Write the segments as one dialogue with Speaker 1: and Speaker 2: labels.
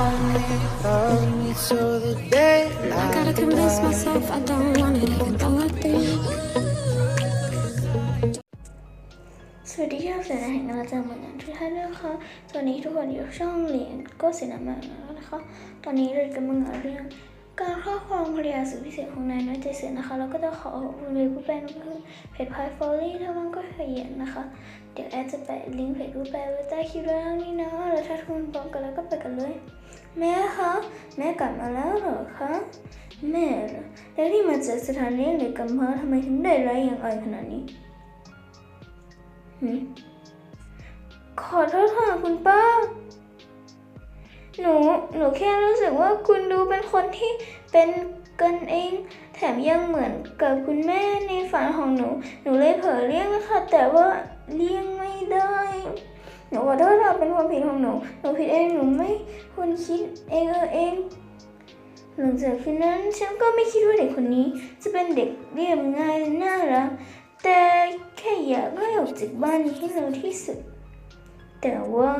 Speaker 1: I gotta convince myself I don't want it even though I do.
Speaker 2: สวัสดีที่เราเสียงแห่งเราจะเหมือนกันทุกท่านด้วยนะคะตอนนี้ทุกคนอยู่ช่องเหรียญก็สียงมาแล้วนะคะ ตอนนี้เรากำลังาเรื่องการครอบครองภรรยาสุดพิเศษของนายน้อยใจเสือนะคะแล้วก็จะขอขอบคุณเลยผู้แปลคือเพจพายฟอลลี่ถ้าว่างก็ขยันนะคะ เดี๋ยวแอดจะแปะลิงก์เพจผู้แปลไว้ใต้คลิปแล้วนี่นะแล้วถ้าทุกคนพร้อมกันแล้วก็ไปกันเลย แม่คะแม่กลับมาแล้วเหรอคะแม่เหรอแล้วที่มาจากสถานเลี้ยงเด็กกำพร้าทำไมถึงได้ร้ายอย่างอ่อยขนาดนี้ขอโทษค่ะคุณป้า หนู หนูแค่รู้สึกว่าคุณดูเป็นคนที่เป็นกันเอง แถมยังเหมือนกับคุณแม่ในฝันของหนู หนูเลยเผลอเลี่ยงนะคะ แต่ว่าเลี่ยงไม่ได้ หนูขอโทษค่ะเป็นความผิดของหนู หนูผิดเอง หนูไม่ควรคิดเองเออเอง หลังจากคืนนั้นฉันก็ไม่คิดว่าเด็กคนนี้ จะเป็นเด็กเรียบง่ายน่ารัก แต่แค่อยากให้ออกจากบ้านนี้ให้เร็วที่สุด แต่ว่า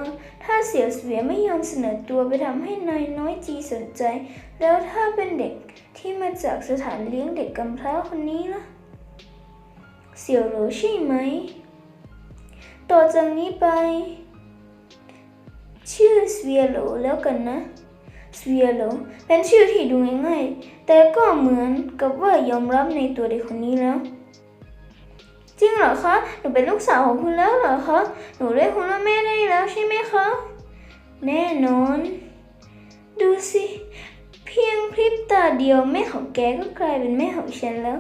Speaker 2: ถ้าเสี่ยวเสวียไม่ยอมเสนอตัวไปทำให้นายน้อยจีสนใจ แล้วถ้าเป็นเด็กที่มาจากสถานเลี้ยงเด็กกำพร้าคนนี้ล่ะ เสี่ยวหรูใช่ไหม ต่อจากนี้ไป ชื่อเสวียโลแล้วกันนะเสวียโลเป็นชื่อที่ดูง่ายๆ แต่ก็เหมือนกับว่ายอมรับในตัวเด็กคนนี้แล้ว จริงเหรอคะ หนูเป็นลูกสาวของคุณแล้วเหรอคะ หนูเรียกคุณว่าแม่ได้แล้วใช่ไหมคะ แน่นอน ดูสิ เพียงพริบตาเดียวแม่ของแกก็กลายเป็นแม่ของฉันแล้ว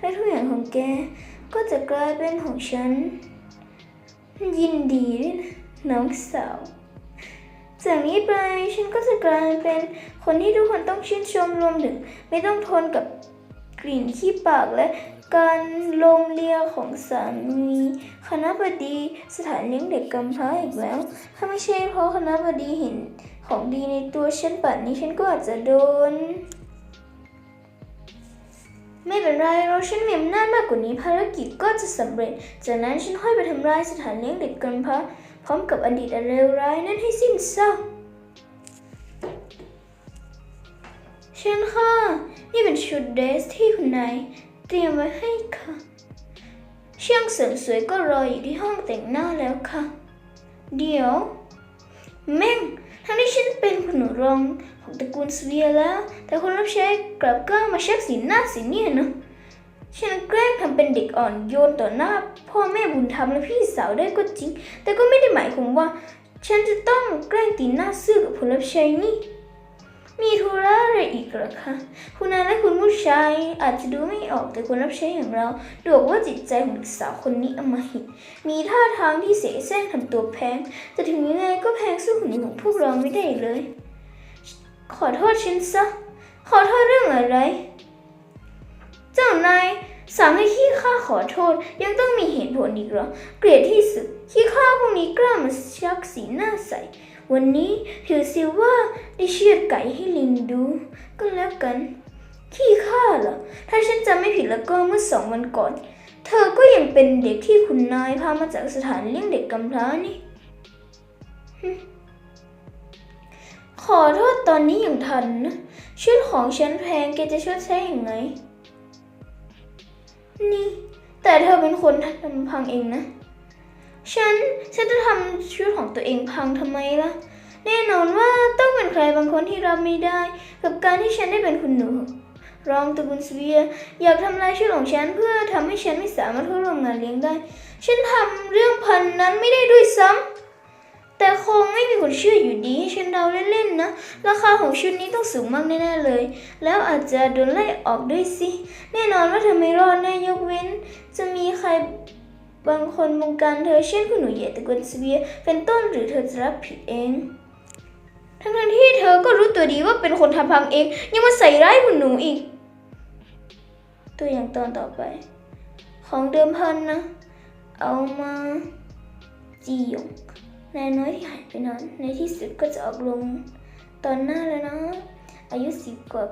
Speaker 2: และทุกอย่างของแกก็จะกลายเป็นของฉัน ยินดีด้วยนะน้องสาวจากนี้ไปฉันก็จะกลายเป็นคนที่ทุกคนต้องชื่นชมรวมถึงไม่ต้องทนกับกลิ่นขี้ปากและการลมเลียของสามีคณะบดีสถานเลี้ยงเด็กกำพร้าอีกแล้ว ถ้าไม่ใช่เพราะคณะบดีเห็นของดีในตัวฉันป่านนี้ฉันก็อาจจะโดน ไม่เป็นไรเราฉันมีอำนาจมากกว่านี้ภารกิจก็จะสำเร็จ จากนั้นฉันค่อยไปทำลายสถานเลี้ยงเด็กกำพร้าพร้อมกับอดีตอันเลวร้ายนั้นให้สิ้นซากเชิญค่ะ นี่เป็นชุดเดรสที่คุณนายเตรียมไว้ให้ค่ะ เช่างเสริมสวยก็รออยู่ที่ห้องแต่งหน้าแล้วค่ะ เดี๋ยว แม่ง ทั้งที่ฉันเป็นคนูรองของตระกูลสเวียแล้ว แต่คนรับใช้กลับก็มาเช็คสีหน้าสีเนี่ยนะฉันแกล้งทำเป็นเด็กอ่อนโยนต่อหน้า พ่อแม่บุญธรรมและพี่สาวได้ก็จริง แต่ก็ไม่ได้หมายความว่า ฉันจะต้องแกล้งตีหน้าซื่อกับคนรับใช้นี่ มีธุระอะไรอีกหรอคะ คุณนายและคุณ ชายอาจจะดูไม่ออกแต่คนรับใช้อย่างเราดูออกว่าจิตใจของเด็กสาวคนนี้อมหิตมีท่าทางที่เสแสร้งทำตัวแพงแต่ถึงยังไงก็แพงสู้หุ่นของพวกเราไม่ได้เลย ขอโทษฉันซะ ขอโทษเรื่องอะไร เจ้านายสั่งให้ขี้ข้าขอโทษยังต้องมีเหตุผลอีกเหรอ เกลียดที่สุดขี้ข้าพวกนี้กล้ามาชักสีหน้าใสวันนี้ถือสิว่าได้เชือดไก่ให้ลิงดู ก็แล้วกัน ขี้ข้าเหรอ ถ้าฉันจำไม่ผิดแล้วก็เมื่อสองวันก่อน เธอก็ยังเป็นเด็กที่คุณนายพามาจากสถานเลี้ยงเด็กกำพร้านี่ขอโทษตอนนี้อย่างทันนะชุดของฉันแพงแกจะชดใช้อยังไง นี่ แต่เธอเป็นคนทำพังเองนะ ฉัน ฉันจะทำชุดของตัวเองพังทำไมล่ะ แน่นอนว่าต้องเป็นใครบางคนที่รับไม่ได้ กับการที่ฉันได้เป็นคุณหนู รองตะกูลสเวียอยากทำลายชื่อของฉันเพื่อทำให้ฉันไม่สามารถเข้าร่วมงานเลี้ยงได้ ฉันทำเรื่องพันนั้นไม่ได้ด้วยซ้ำแต่คงไม่มีคนเชื่ออยู่ดีให้ฉันเดาเล่นๆนะ ราคาของชุดนี้ต้องสูงมากแน่ๆเลย แล้วอาจจะโดนไล่ออกด้วยสิ แน่นอนว่าเธอไม่รอดแน่ยกเว้น จะมีใครบางคนบงการเธอเช่นคุณหนูใหญ่ตะกูลสเวียเป็นต้นหรือเธอจะรับผิดเองทั้งที่เธอก็รู้ตัวดีว่าเป็นคนทำพังเอง ยังมาใส่ร้ายคุณหนูอีก ตัวอย่างตอนต่อไป ของเดิมพันนะ เอามาจีหยงนายน้อยที่หายไปนั้น ในที่สุดก็จะออกลงตอนหน้าแล้วนะ อายุสิบกว่า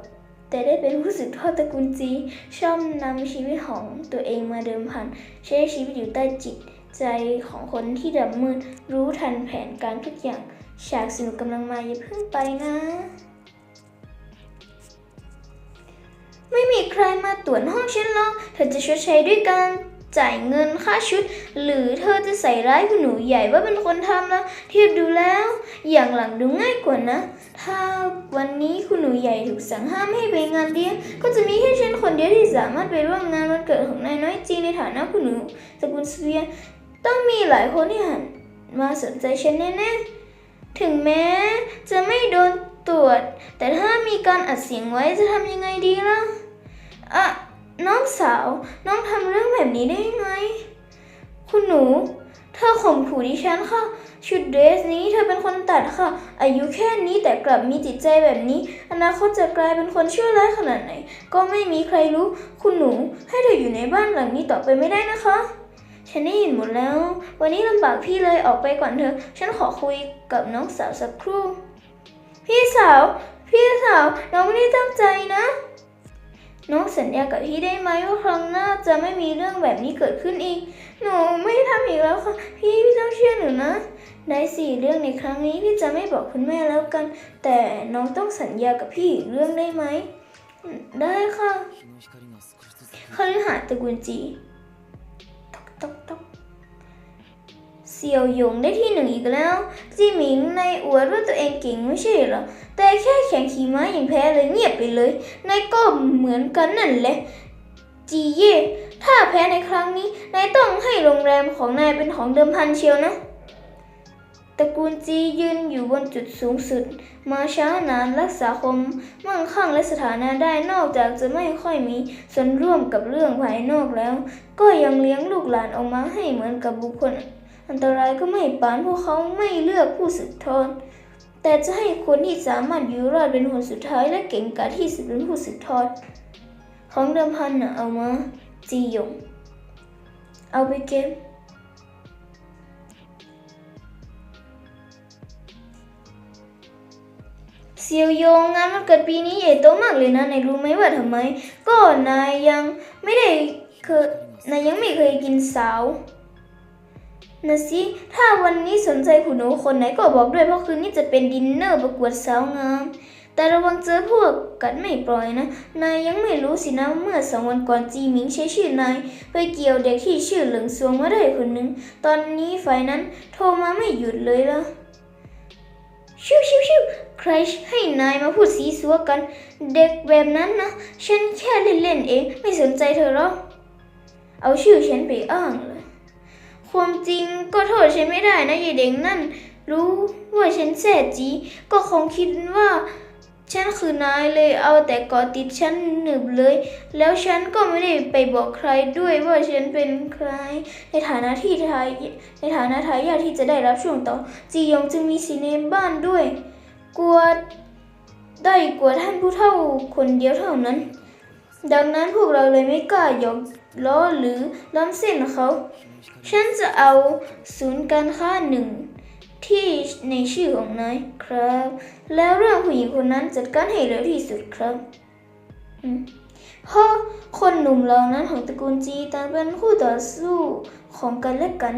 Speaker 2: แต่ได้เป็นผู้สืบทอดตระกูลจีชอบนำชีวิตของตัวเองมาเดิมพัน ใช้ชีวิตอยู่ใต้จิตใจของคนที่ดำมืดรู้ทันแผนการทุกอย่าง ฉากสนุกกำลังมาอย่าเพิ่งไปนะ ไม่มีใครมาตรวจห้องฉันหรอก เธอจะชดใช้ด้วยการจ่ายเงินค่าชุด หรือเธอจะใส่ร้ายคุณหนูใหญ่ว่าเป็นคนทำละเทียบดูแล้ว อย่างหลังดูง่ายกว่านะ ถ้าวันนี้คุณหนูใหญ่ถูกสั่งห้ามให้ไปงานเลี้ยงก็จะมีแค่ฉันคนเดียวที่สามารถไปร่วมงานวันเกิดของนายน้อยจีในฐานะคุณหนูสกุลเสวียต้องมีหลายคนที่หันมาสนใจฉันแน่ๆถึงแม้จะไม่โดนตรวจ แต่ถ้ามีการอัดเสียงไว้จะทำยังไงดีล่ะ อะน้องสาว น้องทำเรื่องแบบนี้ได้ยังไง คุณหนู เธอข่มขู่ดิฉันค่ะ ชุดเดรสนี้เธอเป็นคนตัดค่ะ อายุแค่นี้แต่กลับมีจิตใจแบบนี้ อนาคตจะกลายเป็นคนชั่วร้ายขนาดไหน ก็ไม่มีใครรู้ คุณหนู ให้เธออยู่ในบ้านหลังนี้ต่อไปไม่ได้นะคะ ฉันได้ยินหมดแล้ว วันนี้ลำบากพี่เลยออกไปก่อนเถอะ ฉันขอคุยกับน้องสาวสักครู่ พี่สาว พี่สาว น้องไม่ได้ตั้งใจนะ น้องสัญญากับพี่ได้ไหมว่าครั้งหน้าจะไม่มีเรื่องแบบนี้เกิดขึ้นอีก หนูไม่ทำอีกแล้วค่ะ พี่พี่ต้องเชื่อหนูนะ ได้สี่เรื่องในครั้งนี้พี่จะไม่บอกคุณแม่แล้วกัน แต่น้องต้องสัญญากับพี่อีกเรื่องได้ไหมอืมได้ค่ะคฤหาสน์ตระกูลจีตอกตอกตอก เสียวหยงได้ที่หนึ่งอีกแล้ว จีหมิงในอวดว่าตัวเองเก่งไม่ใช่เหรอ แต่แค่แข่งขี่ม้าอย่างแพ้เลยเงียบไปเลย นายก็เหมือนกันนั่นแหละ จีเย่ ถ้าแพ้ในครั้งนี้ นายต้องให้โรงแรมของนายเป็นของเดิมพันเชียวนะ ตระกูลจียืนอยู่บนจุดสูงสุด มาช้านานรักษาคมมั่งคั่งและสถานะได้นอกจากจะไม่ค่อยมีส่วนร่วมกับเรื่องภายนอกแล้ว ก็ยังเลี้ยงลูกหลานออกมาให้เหมือนกับบุคคล อันตรายก็ไม่ปานพวกเขาไม่เลือกผู้สืบทอดแต่จะให้คนที่สามารถอยู่รอดเป็นคนสุดท้ายและเก่งกาจที่สุดเป็นผู้สืบทอด ของเดิมพันน่ะเอามา จีหยง เอาไปเก็บเซียวโยงงานวันเกิดปีนี้ใหญ่โตมากเลยนะนายรู้ไหมว่าทำไม ก็นายยังไม่ได้เคยนายยังไม่เคยกินสาว นะสิ ถ้าวันนี้สนใจคุณหนูคนไหนก็บอกด้วยเพราะคืนนี้จะเป็นดินเนอร์ประกวดสาวงาม แต่ระวังเจอพวกกัดไม่ปล่อยนะ นายยังไม่รู้สินะเมื่อสองวันก่อนจีหมิงใช้ชื่อนายไปเกี่ยวเด็กที่ชื่อเหลิงซวงมาได้คนหนึ่ง ตอนนี้ฝ่ายนั้นโทรมาไม่หยุดเลยละชิวชิวชิวใครให้นายมาพูดสีสัวกัน เด็กแบบนั้นนะ ฉันแค่เล่นๆเองไม่สนใจเธอหรอก เอาชื่อฉันไปอ้างเลย ความจริงก็โทษฉันไม่ได้นะยายเด็กนั่น รู้ว่าฉันแสจี ก็คงคิดว่า ฉันคือนายเลยเอาแต่กอดติดฉันหนึบเลย แล้วฉันก็ไม่ได้ไปบอกใครด้วยว่าฉันเป็นใคร ในฐานะที่ทายในฐานะทายาทที่จะได้รับช่วงต่อ จียองจึงมีสีในบ้านด้วย กลัวได้กลัวท่านผู้เฒ่าคนเดียวเท่านั้น ดังนั้นพวกเราเลยไม่กล้าหยอก ล้อหรือล้ำเส้นเขา ฉันจะเอาศูนย์การค้าหนึ่งที่ในชื่อของนายครับ แล้วเรื่องผู้หญิงคนนั้นจัดการให้เร็วที่สุดครับเพราะคนหนุ่มเหล่านั้นของตระกูลจีต่างเป็นคู่ต่อสู้ของกันและกัน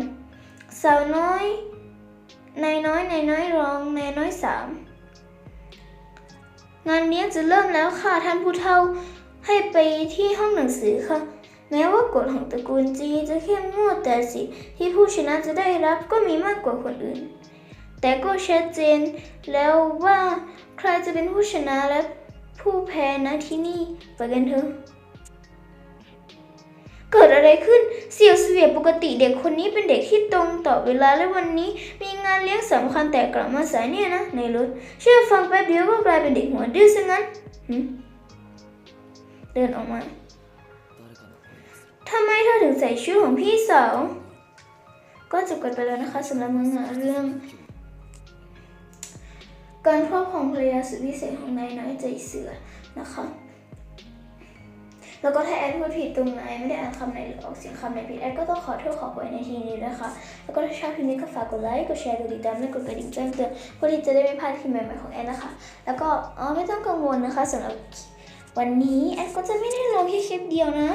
Speaker 2: สาวน้อยนายน้อยนายน้อยรองนายน้อยสามงานเลี้ยงจะเริ่มแล้วค่ะท่านผู้เฒ่าให้ไปที่ห้องหนังสือค่ะ แม้ว่ากฎของตระกูลจีจะเข้มงวดแต่สิทธิที่ผู้ชนะจะได้รับก็มีมากกว่าคนอื่น แต่ก็ชัดเจนแล้วว่าใครจะเป็นผู้ชนะและผู้แพ้นะที่นี่ไปกันเถอะเกิดอะไรขึ้นเสี่ยวเสวียปกติเด็กคนนี้เป็นเด็กที่ตรงต่อเวลาและวันนี้ มีงานเลี้ยงสำคัญแต่กลับมาสายเนี่ยนะในรถเชื่อฟังแป๊บเดียวก็กลายเป็นเด็กหัวดื้อซะงั้นเดินออกมา ทำไมเธอถึงใส่ชุดของพี่สาว ก็จบกันไปแล้วนะคะสำหรับเมืองเรื่อง การครอบครองภรรยาสุดพิเศษของนายน้อยใจเสือนะคะแล้วก็ถ้าแอดพูดผิดตรงไหนไม่ได้อ่านคำไหนหรือออกเสียงคำไหนผิดแอดก็ต้องขอโทษขอโพยในทีนี้นะคะ แล้วก็ถ้าชอบคลิปนี้ก็ฝากกดไลค์กดแชร์กดติดตามและกดกระดิ่งแจ้งเตือนเพื่อที่จะได้ไม่พลาดคลิปใหม่ๆของแอดนะคะ แล้วก็อ๋อไม่ต้องกังวลนะคะสำหรับวันนี้แอดก็จะไม่ได้ลงแค่คลิปเดียวนะ